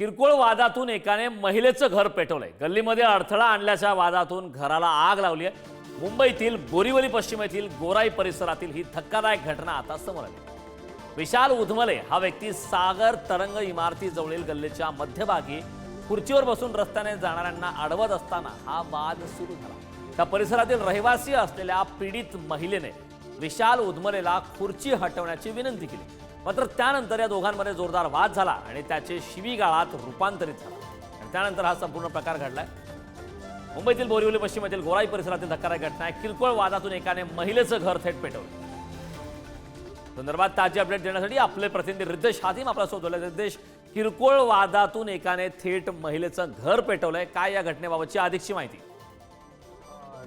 किरकोळ वादातून एकाने महिलेचं घर पेटवलंय. गल्लीमध्ये अडथळा आणल्याच्या वादातून घराला आग लावली आहे. मुंबईतील बोरीवली पश्चिम येथील गोराई परिसरातील ही धक्कादायक घटना आता समोर आली. विशाल उधमले हा व्यक्ती सागर तरंग इमारतीजवळील गल्लीच्या मध्यभागी खुर्चीवर बसून रस्त्याने जाणाऱ्यांना अडवत असताना हा वाद सुरू झाला. त्या परिसरातील रहिवासी असलेल्या पीडित महिलेने विशाल उधमलेला खुर्ची हटवण्याची विनंती केली. मात्र त्यानंतर या दोघांमध्ये जोरदार वाद झाला आणि त्याचे शिवीगाळात रूपांतरित झाला. आणि त्यानंतर हा संपूर्ण प्रकार घडलाय. मुंबईतील बोरिवली पश्चिमेतील गोराई परिसरातील धक्कादायक घटना आहे. किरकोळ वादातून एकाने महिलेचं घर थेट पेटवलं. संदर्भात ताजी अपडेट देण्यासाठी आपले प्रतिनिधी रिद्धेश हातीम आपला शोधवले. रिद्धेश किरकोळ वादातून एकाने थेट महिलेचं घर पेटवलंय. काय या घटनेबाबतची अधिकची माहिती?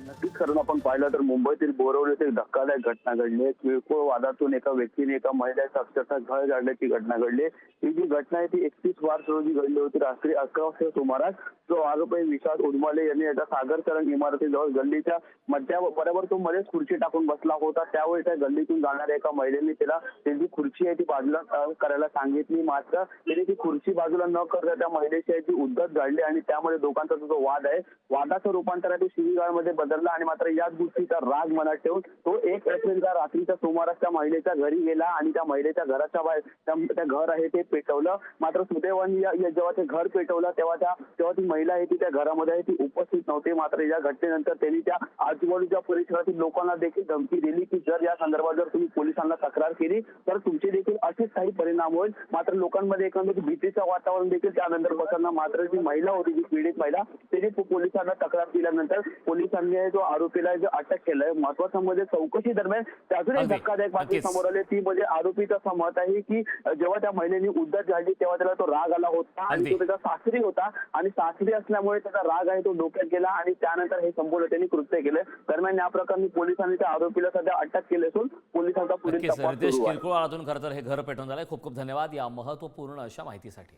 नक्कीच आपण पाहिलं तर मुंबईतील बोरवली एक धक्कादायक घटना घडली. आहे. किरकोळ वादातून एका व्यक्तीने एका महिलेचा अक्षरशः घळ जाळण्याची घटना घडली. ही जी घटना आहे ती एकतीस मार्च रोजी घडली होती. रात्री अकरा वाजता सुमारास जो आरोपी विशाल उर्माले यांनी एका सागरकरण इमारतीजवळ गल्लीच्या मध्या बरोबर तो मध्येच खुर्ची टाकून बसला होता. त्यावेळी त्या गल्लीतून जाणाऱ्या एका महिलेने त्याला त्यांची खुर्ची आहे ती बाजूला करायला सांगितली मात्र त्याने ती खुर्ची बाजूला न करता त्या महिलेची आहे ती उद्धत झाडली आणि त्यामध्ये दोघांचा जो वाद आहे वादाचं रूपांतर आहे ते शिवीगाळमध्ये बदललं आणि मात्र याच गोष्टीचा राग मनात ठेवून तो एक एप्रिलचा रात्रीच्या सुमारास त्या महिलेच्या घरी गेला आणि त्या महिलेच्या घराच्या बाहेर त्या- घर आहे ते पेटवलं. मात्र सुदैवाने जेव्हा ते घर पेटवलं तेव्हा त्या तेव्हा ती महिला आहे ती त्या घरामध्ये आहे ती उपस्थित नव्हती. मात्र या घटनेनंतर त्यांनी त्या आजूबाजूच्या परिसरातील लोकांना देखील धमकी दिली की जर या संदर्भात जर तुम्ही पोलिसांना तक्रार केली तर तुमचे देखील असेच काही परिणाम होईल. मात्र लोकांमध्ये एकंदरीत भीतीचं वातावरण देखील त्यानंतर पसरलं मात्र जी महिला होती जी पीडित महिला त्याने पोलिसांना तक्रार केल्यानंतर पोलिसांनी जो आरोपीला जो अटक केलंय महत्वाचं म्हणजे चौकशी दरम्यान अजून एक. धक्कादायक बातमी. समोर आली ती म्हणजे आरोपीचं असं मत आहे की जेव्हा त्या महिलेने उद्धत झाली तेव्हा त्याला तो राग आला होता आणि. तो त्याचा सासरी होता आणि सासरी असल्यामुळे त्याचा राग आहे तो डोक्यात गेला आणि त्यानंतर हे संपूर्ण त्यांनी कृत्य केलं दरम्यान या प्रकरणी पोलिसांनी त्या आरोपीला सध्या अटक केली असून पोलिसांचा पुढील रितेश किरकोळ खरं तर हे घर पेटवून झालंय खूप खूप धन्यवाद या महत्त्वपूर्ण अशा माहितीसाठी